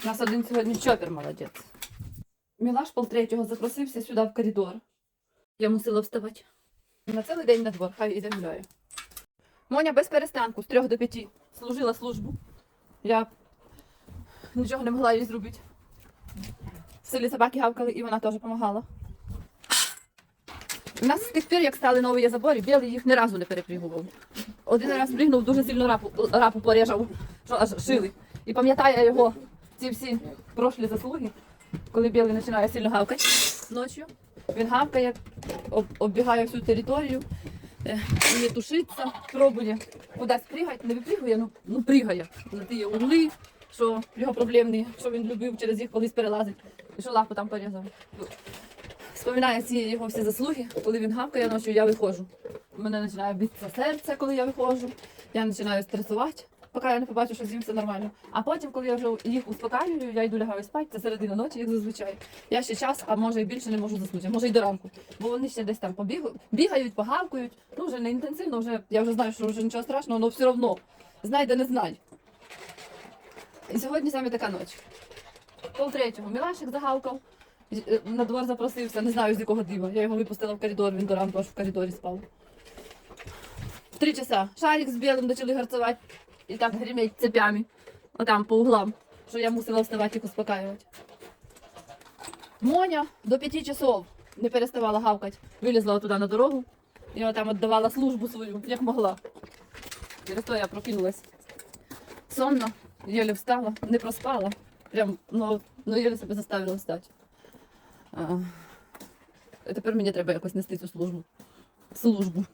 У нас один сьогодні чопер молодець. Мілаш полтретього запросився сюди в коридор. Я мусила вставати. На цілий день на двор, хай іде гуляє. Моня без перестанку з трьох до п'яти служила службу. Я нічого не могла їй зробити. В селі собаки гавкали, і вона теж допомагала. У нас з тих пір, як стали нові забори, білий їх ні разу не перепригував. Один раз пригнув, дуже сильно рапу, рапу поріжав, що аж шили. І пам'ятає його ці всі прошлі заслуги, коли білий починає сильно гавкати ночі. Він гавкає, об, оббігає всю територію, е, не тушиться, пробує кудись пригати, не випригує, ну, ну пригає. На ті угли, що його проблемні, що він любив, через їх колись перелазить, і що лапу там порізав. Вспоминаю ці його всі заслуги, коли він гавкає ночі, я виходжу. У мене починає битися серце, коли я виходжу. Я починаю стресувати, поки я не побачу, що з ним все нормально. А потім, коли я вже їх успокаюю, я йду лягаю спати, це середина ночі, як зазвичай. Я ще час, а може і більше не можу заснути, може і до ранку. Бо вони ще десь там побігають, бігають, погавкують. Ну вже не інтенсивно, вже я вже знаю, що вже нічого страшного, але все одно. Знай, де не знай. І сьогодні саме така ніч. Пол третього Мілашик загавкав. Е, На двор запросився, не знаю з якого дива. Я його випустила в коридор, він до ранку аж в коридорі спав. Три часа. Шарик з білим почали гарцувати і так гримять цепями. Отам по углам, що я мусила вставати їх успокаювати. Моня до п'яти часов не переставала гавкати. Вилізла туди на дорогу і отам віддавала службу свою, як могла. Через то я прокинулась сонно, єлі встала, не проспала. Прям, ну, ну єлі себе заставила встати. А, тепер мені треба якось нести цю службу. Службу.